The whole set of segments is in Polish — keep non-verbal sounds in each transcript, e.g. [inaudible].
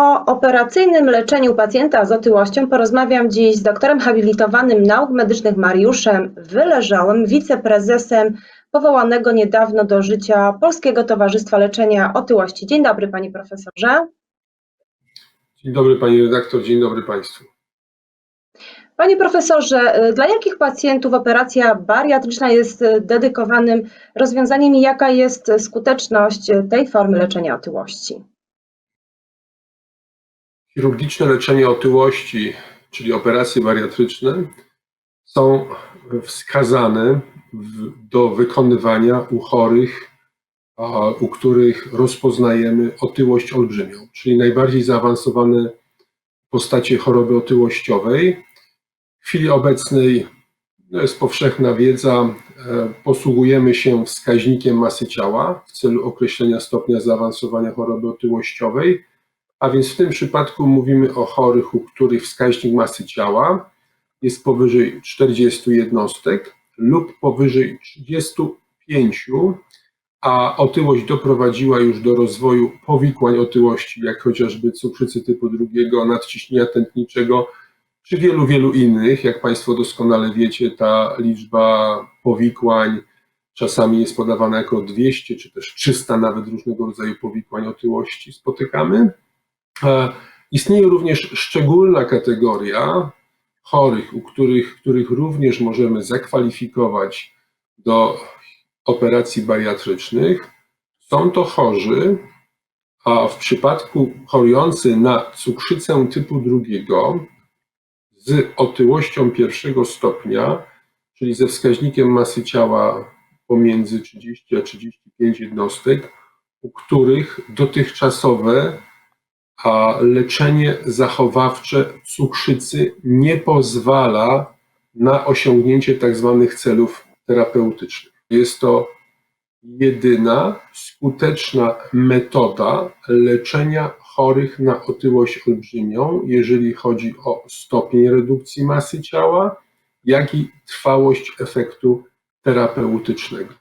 O operacyjnym leczeniu pacjenta z otyłością porozmawiam dziś z doktorem habilitowanym nauk medycznych Mariuszem Wyleżałym, wiceprezesem powołanego niedawno do życia Polskiego Towarzystwa Leczenia Otyłości. Dzień dobry, panie profesorze. Dzień dobry pani redaktor, dzień dobry państwu. Panie profesorze, dla jakich pacjentów operacja bariatryczna jest dedykowanym rozwiązaniem i jaka jest skuteczność tej formy leczenia otyłości? Chirurgiczne leczenie otyłości, czyli operacje bariatryczne, są wskazane w, do wykonywania u chorych, a, u których rozpoznajemy otyłość olbrzymią, czyli najbardziej zaawansowane postacie choroby otyłościowej. W chwili obecnej no jest powszechna wiedza, e, posługujemy się wskaźnikiem masy ciała w celu określenia stopnia zaawansowania choroby otyłościowej. A więc w tym przypadku mówimy o chorych, u których wskaźnik masy ciała jest powyżej 40 jednostek lub powyżej 35, a otyłość doprowadziła już do rozwoju powikłań otyłości, jak chociażby cukrzycy typu drugiego, nadciśnienia tętniczego, czy wielu, wielu innych. Jak Państwo doskonale wiecie, ta liczba powikłań czasami jest podawana jako 200 czy też 300 nawet różnego rodzaju powikłań otyłości spotykamy. E, Istnieje również szczególna kategoria chorych, u których, których również możemy zakwalifikować do operacji bariatrycznych. Są to chorzy, a w przypadku chorujący na cukrzycę typu drugiego z otyłością pierwszego stopnia, czyli ze wskaźnikiem masy ciała pomiędzy 30 a 35 jednostek, u których dotychczasowe a leczenie zachowawcze cukrzycy nie pozwala na osiągnięcie tak zwanych celów terapeutycznych. Jest to jedyna skuteczna metoda leczenia chorych na otyłość olbrzymią, jeżeli chodzi o stopień redukcji masy ciała, jak i trwałość efektu terapeutycznego.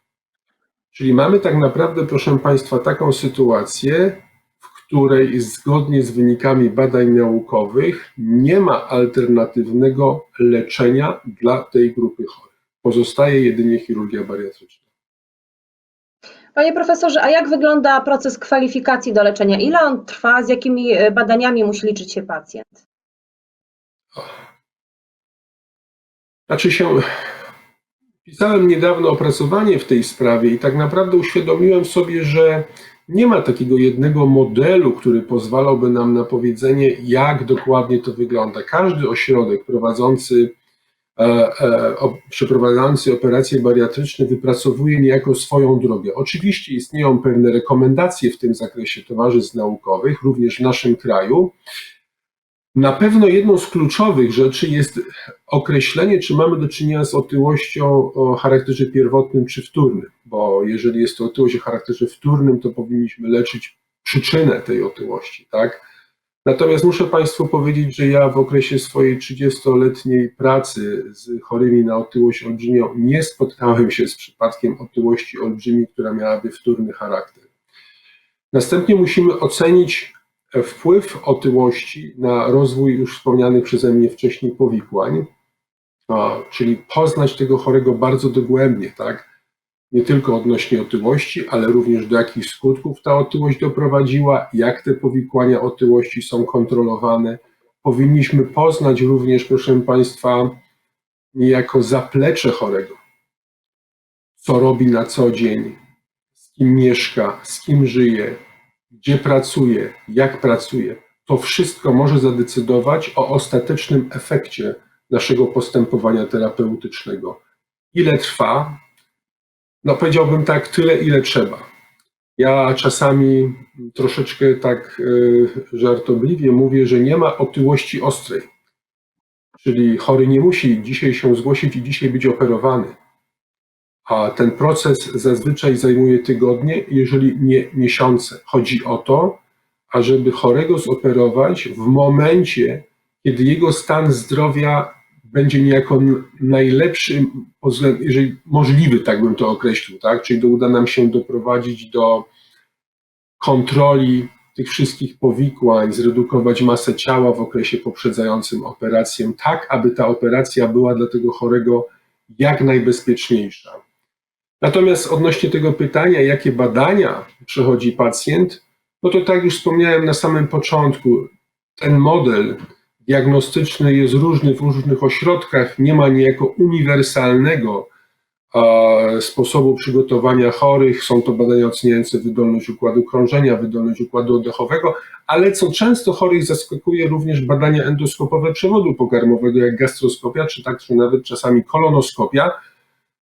Czyli mamy tak naprawdę, proszę Państwa, taką sytuację, której zgodnie z wynikami badań naukowych nie ma alternatywnego leczenia dla tej grupy chorych. Pozostaje jedynie chirurgia bariatryczna. Panie profesorze, a jak wygląda proces kwalifikacji do leczenia? Ile on trwa? Z jakimi e, badaniami musi liczyć się pacjent? Znaczy się, pisałem niedawno opracowanie w tej sprawie i tak naprawdę uświadomiłem sobie, że nie ma takiego jednego modelu, który pozwalałby nam na powiedzenie, jak dokładnie to wygląda. Każdy ośrodek prowadzący, e, e, przeprowadzający operacje bariatryczne wypracowuje niejako swoją drogę. Oczywiście istnieją pewne rekomendacje w tym zakresie towarzystw naukowych, również w naszym kraju. Na pewno jedną z kluczowych rzeczy jest określenie, czy mamy do czynienia z otyłością o charakterze pierwotnym czy wtórnym, bo jeżeli jest to otyłość o charakterze wtórnym, to powinniśmy leczyć przyczynę tej otyłości, tak? Natomiast muszę Państwu powiedzieć, że ja w okresie swojej 30-letniej pracy z chorymi na otyłość olbrzymią nie spotkałem się z przypadkiem otyłości olbrzymiej, która miałaby wtórny charakter. Następnie musimy ocenić wpływ otyłości na rozwój już wspomnianych przeze mnie wcześniej powikłań, czyli poznać tego chorego bardzo dogłębnie, tak? Nie tylko odnośnie otyłości, ale również do jakich skutków ta otyłość doprowadziła, jak te powikłania otyłości są kontrolowane. Powinniśmy poznać również, proszę Państwa, niejako zaplecze chorego. Co robi na co dzień, z kim mieszka, z kim żyje, gdzie pracuje, jak pracuje, to wszystko może zadecydować o ostatecznym efekcie naszego postępowania terapeutycznego. Ile trwa? No, powiedziałbym tak, tyle, ile trzeba. Ja czasami troszeczkę tak y, żartobliwie mówię, że nie ma otyłości ostrej. Czyli chory nie musi dzisiaj się zgłosić i dzisiaj być operowany a ten proces zazwyczaj zajmuje tygodnie, jeżeli nie miesiące. Chodzi o to, ażeby chorego zoperować w momencie, kiedy jego stan zdrowia będzie niejako najlepszy, jeżeli możliwy, tak bym to określił, tak? Czyli uda nam się doprowadzić do kontroli tych wszystkich powikłań, zredukować masę ciała w okresie poprzedzającym operację, tak aby ta operacja była dla tego chorego jak najbezpieczniejsza. Natomiast odnośnie tego pytania, jakie badania przechodzi pacjent, no to tak już wspomniałem na samym początku, ten model diagnostyczny jest różny w różnych ośrodkach, nie ma niejako uniwersalnego sposobu przygotowania chorych. Są to badania oceniające wydolność układu krążenia, wydolność układu oddechowego, ale co często chorych zaskakuje również badania endoskopowe przewodu pokarmowego, jak gastroskopia, czy tak, czy nawet czasami kolonoskopia,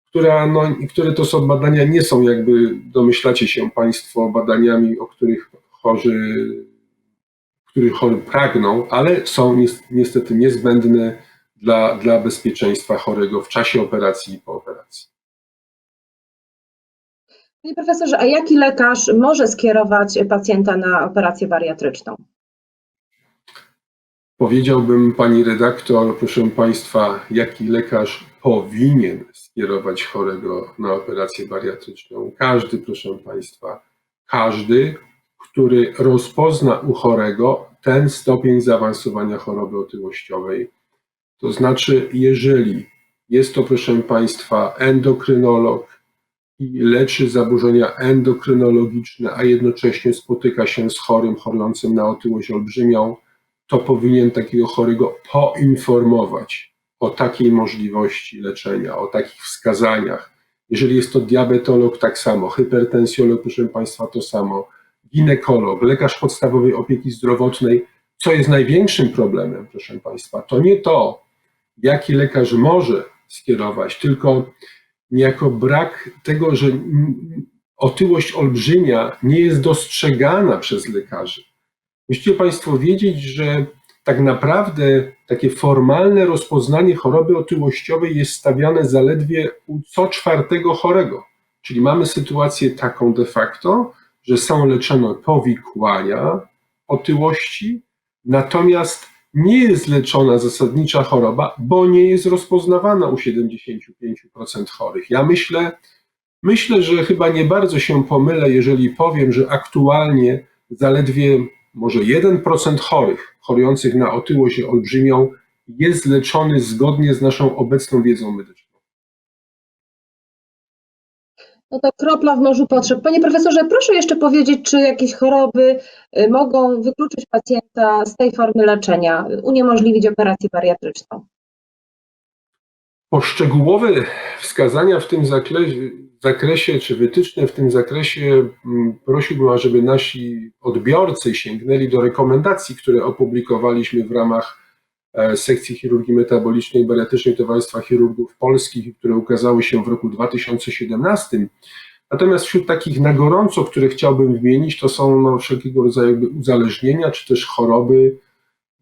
która, no, które to są badania, nie są jakby, domyślacie się Państwo, badaniami, o których chorzy, których chory pragną, ale są nies- niestety niezbędne dla, dla bezpieczeństwa chorego w czasie operacji i po operacji. Panie profesorze, a jaki lekarz może skierować pacjenta na operację bariatryczną? Powiedziałbym pani redaktor, proszę państwa, jaki lekarz powinien skierować chorego na operację bariatryczną. Każdy, proszę państwa, każdy, który rozpozna u chorego ten stopień zaawansowania choroby otyłościowej. To znaczy, jeżeli jest to, proszę państwa, endokrynolog i leczy zaburzenia endokrynologiczne, a jednocześnie spotyka się z chorym chorującym na otyłość olbrzymią, to powinien takiego chorego poinformować o takiej możliwości leczenia, o takich wskazaniach. Jeżeli jest to diabetolog, tak samo, hypertensjolog, proszę Państwa, to samo, ginekolog, lekarz podstawowej opieki zdrowotnej, co jest największym problemem, proszę Państwa, to nie to, jaki lekarz może skierować, tylko niejako brak tego, że otyłość olbrzymia nie jest dostrzegana przez lekarzy. Musicie Państwo wiedzieć, że tak naprawdę takie formalne rozpoznanie choroby otyłościowej jest stawiane zaledwie u co czwartego chorego. Czyli mamy sytuację taką de facto, że są leczone powikłania otyłości, natomiast nie jest leczona zasadnicza choroba, bo nie jest rozpoznawana u 75% chorych. Ja myślę, myślę, że chyba nie bardzo się pomylę, jeżeli powiem, że aktualnie zaledwie może 1% chorych, chorujących na otyłość olbrzymią, jest leczony zgodnie z naszą obecną wiedzą medyczną. No to kropla w morzu potrzeb. Panie profesorze, proszę jeszcze powiedzieć, czy jakieś choroby y, mogą wykluczyć pacjenta z tej formy leczenia, uniemożliwić operację bariatryczną? Poszczegółowe wskazania w tym zakresie, czy wytyczne w tym zakresie mm, prosiłbym, ażeby nasi odbiorcy sięgnęli do rekomendacji, które opublikowaliśmy w ramach e, sekcji chirurgii metabolicznej i bariatrycznej Towarzystwa Chirurgów Polskich, które ukazały się w roku 2017. Natomiast wśród takich na gorąco, które chciałbym wymienić, to są no, wszelkiego rodzaju uzależnienia, czy też choroby,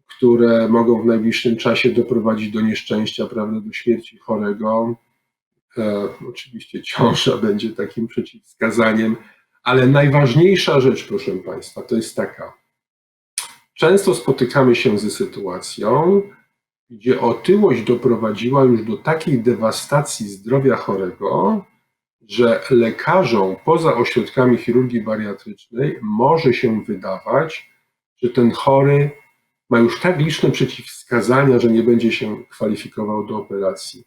które mogą w najbliższym czasie doprowadzić do nieszczęścia, prawda, do śmierci chorego. E, oczywiście ciąża [laughs] będzie takim przeciwwskazaniem, ale najważniejsza rzecz, proszę Państwa, to jest taka. Często spotykamy się ze sytuacją, gdzie otyłość doprowadziła już do takiej dewastacji zdrowia chorego, że lekarzom poza ośrodkami chirurgii bariatrycznej może się wydawać, że ten chory ma już tak liczne przeciwwskazania, że nie będzie się kwalifikował do operacji.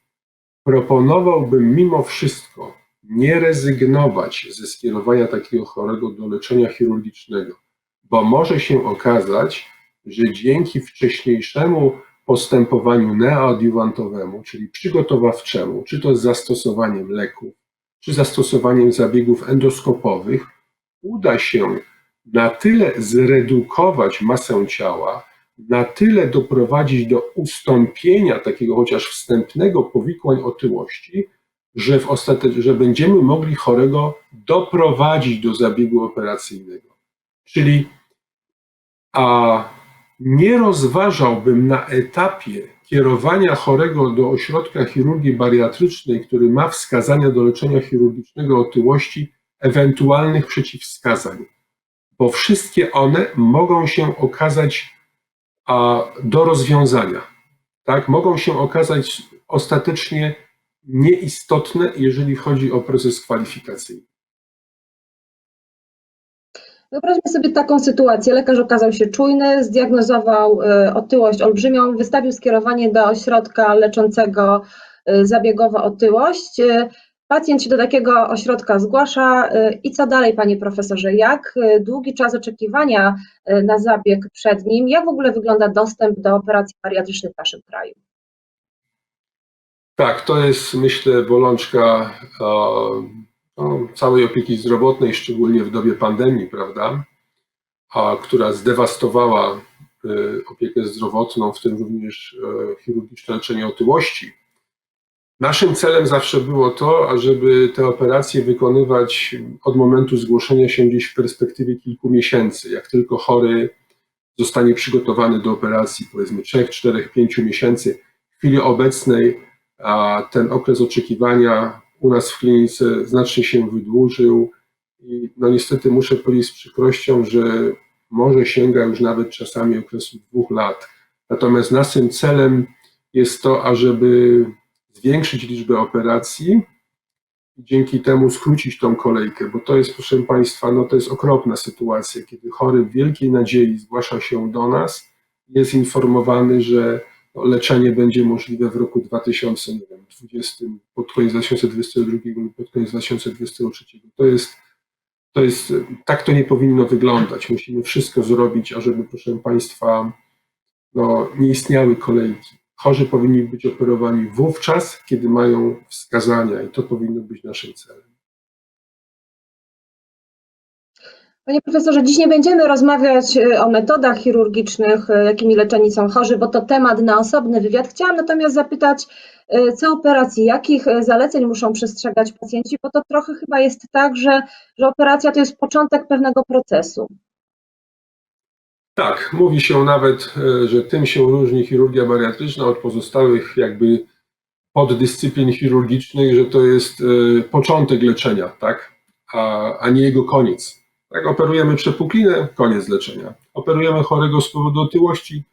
Proponowałbym mimo wszystko nie rezygnować ze skierowania takiego chorego do leczenia chirurgicznego, bo może się okazać, że dzięki wcześniejszemu postępowaniu neoadiuwantowemu, czyli przygotowawczemu, czy to z zastosowaniem leków, czy zastosowaniem zabiegów endoskopowych, uda się na tyle zredukować masę ciała, na tyle doprowadzić do ustąpienia takiego chociaż wstępnego powikłań otyłości, że, w że będziemy mogli chorego doprowadzić do zabiegu operacyjnego. Czyli a nie rozważałbym na etapie kierowania chorego do ośrodka chirurgii bariatrycznej, który ma wskazania do leczenia chirurgicznego otyłości, ewentualnych przeciwwskazań, bo wszystkie one mogą się okazać a, do rozwiązania. Tak? Mogą się okazać ostatecznie nieistotne, jeżeli chodzi o proces kwalifikacyjny. Wyobraźmy sobie taką sytuację. Lekarz okazał się czujny, zdiagnozował y, otyłość olbrzymią, wystawił skierowanie do ośrodka leczącego y, zabiegowo otyłość. Pacjent się do takiego ośrodka zgłasza y, i co dalej, panie profesorze? Jak y, długi czas oczekiwania y, na zabieg przed nim? Jak w ogóle wygląda dostęp do operacji bariatrycznych w naszym kraju? Tak, to jest myślę bolączka no, całej opieki zdrowotnej, szczególnie w dobie pandemii, prawda, a, która zdewastowała opiekę zdrowotną, w tym również chirurgiczne leczenie otyłości. Naszym celem zawsze było to, ażeby te operacje wykonywać od momentu zgłoszenia się gdzieś w perspektywie kilku miesięcy. Jak tylko chory zostanie przygotowany do operacji, powiedzmy 3, 4, 5 miesięcy, w chwili obecnej a ten okres oczekiwania u nas w klinice znacznie się wydłużył i no niestety muszę powiedzieć z przykrością, że może sięga już nawet czasami okresu dwóch lat. Natomiast naszym celem jest to, ażeby zwiększyć liczbę operacji i dzięki temu skrócić tą kolejkę, bo to jest, proszę Państwa, no to jest okropna sytuacja, kiedy chory w wielkiej nadziei zgłasza się do nas, jest informowany, że no, leczenie będzie możliwe w roku 2020, pod koniec 2022 lub pod koniec 2023. To jest, to jest, tak to nie powinno wyglądać. Musimy wszystko zrobić, ażeby, proszę Państwa, no, nie istniały kolejki. Chorzy powinni być operowani wówczas, kiedy mają wskazania i to powinno być naszym celem. Panie profesorze, dziś nie będziemy rozmawiać y, o metodach chirurgicznych, y, jakimi leczeni są chorzy, bo to temat na osobny wywiad. Chciałam natomiast zapytać, y, co operacji, jakich zaleceń muszą przestrzegać pacjenci, bo to trochę chyba jest tak, że, że operacja to jest początek pewnego procesu. Tak, mówi się nawet, e, że tym się różni chirurgia bariatryczna od pozostałych jakby poddyscyplin chirurgicznych, że to jest e, początek leczenia, tak, a, a nie jego koniec. Tak, operujemy przepuklinę, koniec leczenia. Operujemy chorego z powodu otyłości,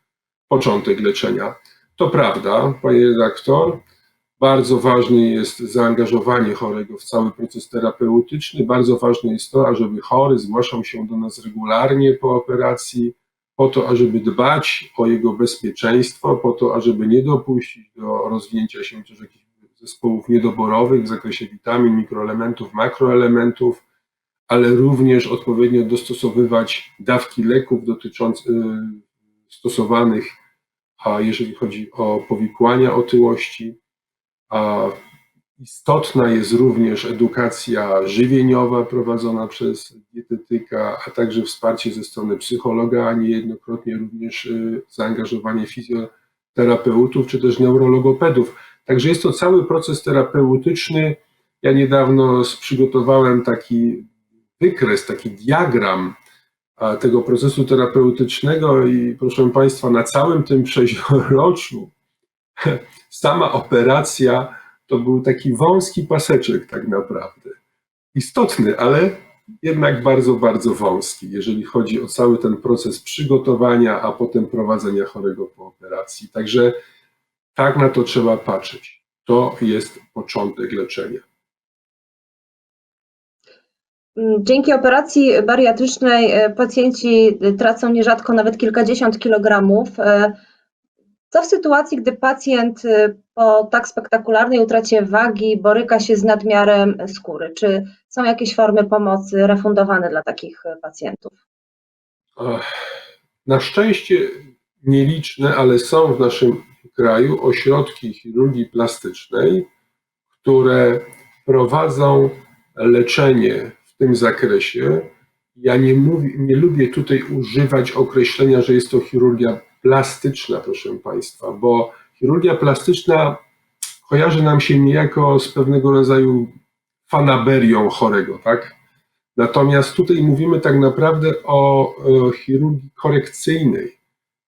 początek leczenia. To prawda, panie redaktor. Bardzo ważne jest zaangażowanie chorego w cały proces terapeutyczny. Bardzo ważne jest to, ażeby chory zgłaszał się do nas regularnie po operacji, po to, ażeby dbać o jego bezpieczeństwo, po to, ażeby nie dopuścić do rozwinięcia się też jakichś zespołów niedoborowych w zakresie witamin, mikroelementów, makroelementów, ale również odpowiednio dostosowywać dawki leków dotyczących stosowanych, a jeżeli chodzi o powikłania otyłości. A istotna jest również edukacja żywieniowa prowadzona przez dietetyka, a także wsparcie ze strony psychologa, a niejednokrotnie również y, zaangażowanie fizjoterapeutów czy też neurologopedów. Także jest to cały proces terapeutyczny. Ja niedawno przygotowałem taki wykres, taki diagram tego procesu terapeutycznego i proszę Państwa, na całym tym [laughs] sześcioroczu sama operacja to był taki wąski paseczek tak naprawdę. Istotny, ale jednak bardzo, bardzo wąski, jeżeli chodzi o cały ten proces przygotowania, a potem prowadzenia chorego po operacji. Także tak na to trzeba patrzeć. To jest początek leczenia. Dzięki operacji bariatrycznej e, pacjenci tracą nierzadko nawet kilkadziesiąt kilogramów. Co w sytuacji, gdy pacjent e, po tak spektakularnej utracie wagi boryka się z nadmiarem skóry? Czy są jakieś formy pomocy refundowane dla takich pacjentów? Ach, Na szczęście nieliczne, ale są w naszym kraju ośrodki chirurgii plastycznej, które prowadzą leczenie w tym zakresie. Ja nie, mówię, nie lubię tutaj używać określenia, że jest to chirurgia plastyczna, proszę Państwa, bo chirurgia plastyczna kojarzy nam się niejako z pewnego rodzaju fanaberią chorego, tak? Natomiast tutaj mówimy tak naprawdę o, o chirurgii korekcyjnej,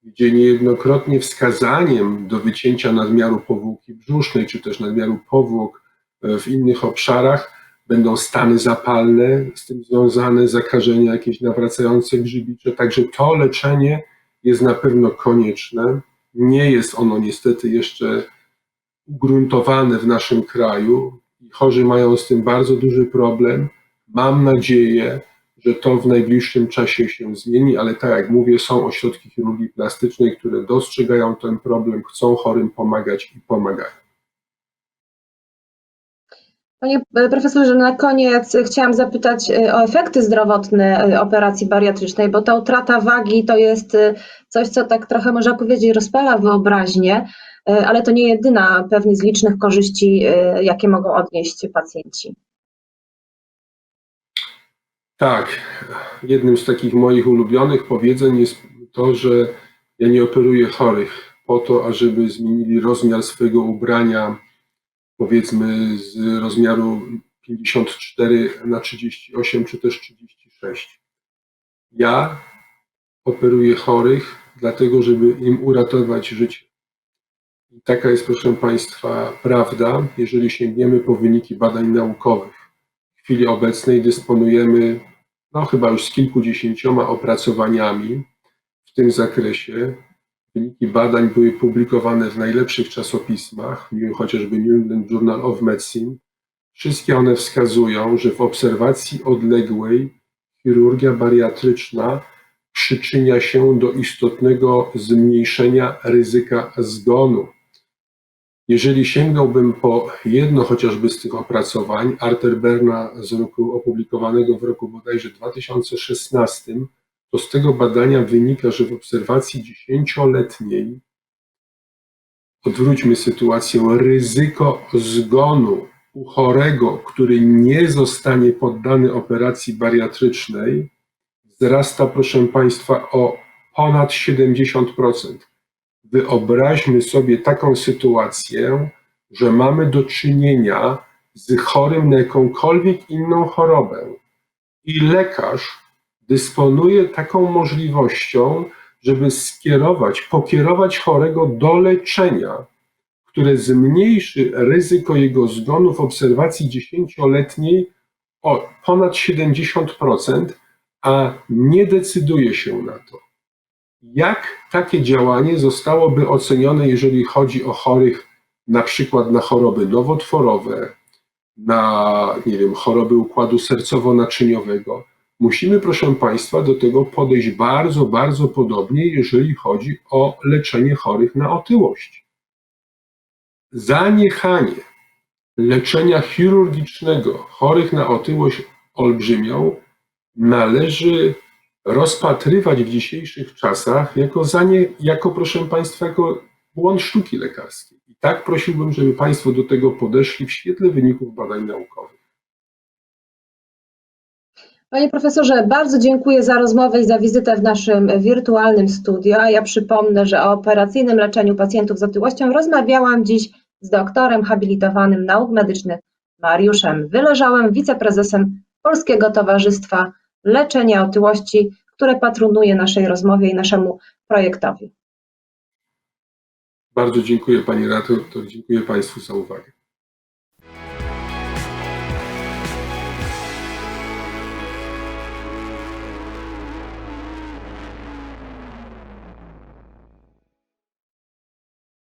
gdzie niejednokrotnie wskazaniem do wycięcia nadmiaru powłoki brzusznej, czy też nadmiaru powłok e, w innych obszarach będą stany zapalne, z tym związane zakażenia jakieś nawracające grzybicze. Także to leczenie jest na pewno konieczne. Nie jest ono niestety jeszcze ugruntowane w naszym kraju i chorzy mają z tym bardzo duży problem. Mam nadzieję, że to w najbliższym czasie się zmieni, ale tak jak mówię, są ośrodki chirurgii plastycznej, które dostrzegają ten problem, chcą chorym pomagać i pomagają. Panie profesorze, na koniec chciałam zapytać y, o efekty zdrowotne y, operacji bariatrycznej, bo ta utrata wagi to jest coś, co tak trochę można powiedzieć rozpala wyobraźnię, ale to nie jedyna pewnie z licznych korzyści, jakie mogą odnieść pacjenci. Tak, jednym z takich moich ulubionych powiedzeń jest to, że ja nie operuję chorych po to, ażeby zmienili rozmiar swojego ubrania, powiedzmy z rozmiaru 54 na 38 czy też 36. Ja operuję chorych dlatego, żeby im uratować życie. I taka jest, proszę Państwa, prawda, jeżeli sięgniemy po wyniki badań naukowych. W chwili obecnej dysponujemy no chyba już z kilkudziesięcioma opracowaniami w tym zakresie. Wyniki badań były publikowane w najlepszych czasopismach, chociażby New England Journal of Medicine. Wszystkie one wskazują, że w obserwacji odległej chirurgia bariatryczna przyczynia się do istotnego zmniejszenia ryzyka zgonu. Jeżeli sięgnąłbym po jedno chociażby z tych opracowań, Arterberna z roku opublikowanego w roku bodajże 2016, to z tego badania wynika, że w obserwacji dziesięcioletniej, odwróćmy sytuację, ryzyko zgonu u chorego, który nie zostanie poddany operacji bariatrycznej, wzrasta, proszę Państwa, o ponad 70%. Wyobraźmy sobie taką sytuację, że mamy do czynienia z chorym na jakąkolwiek inną chorobę i lekarz dysponuje taką możliwością, żeby skierować, pokierować chorego do leczenia, które zmniejszy ryzyko jego zgonu w obserwacji dziesięcioletniej o ponad 70%, a nie decyduje się na to. Jak takie działanie zostałoby ocenione, jeżeli chodzi o chorych na przykład na choroby nowotworowe, na nie wiem, choroby układu sercowo-naczyniowego? Musimy, proszę Państwa, do tego podejść bardzo, bardzo podobnie, jeżeli chodzi o leczenie chorych na otyłość. Zaniechanie leczenia chirurgicznego chorych na otyłość olbrzymią należy rozpatrywać w dzisiejszych czasach jako, zanie, jako proszę Państwa, jako błąd sztuki lekarskiej. I tak prosiłbym, żeby Państwo do tego podeszli w świetle wyników badań naukowych. Panie profesorze, bardzo dziękuję za rozmowę i za wizytę w naszym wirtualnym studio. Ja przypomnę, że o operacyjnym leczeniu pacjentów z otyłością rozmawiałam dziś z doktorem habilitowanym nauk medycznych Mariuszem Wyleżałem, wiceprezesem Polskiego Towarzystwa Leczenia Otyłości, które patronuje naszej rozmowie i naszemu projektowi. Bardzo dziękuję Pani redaktor, dziękuję Państwu za uwagę.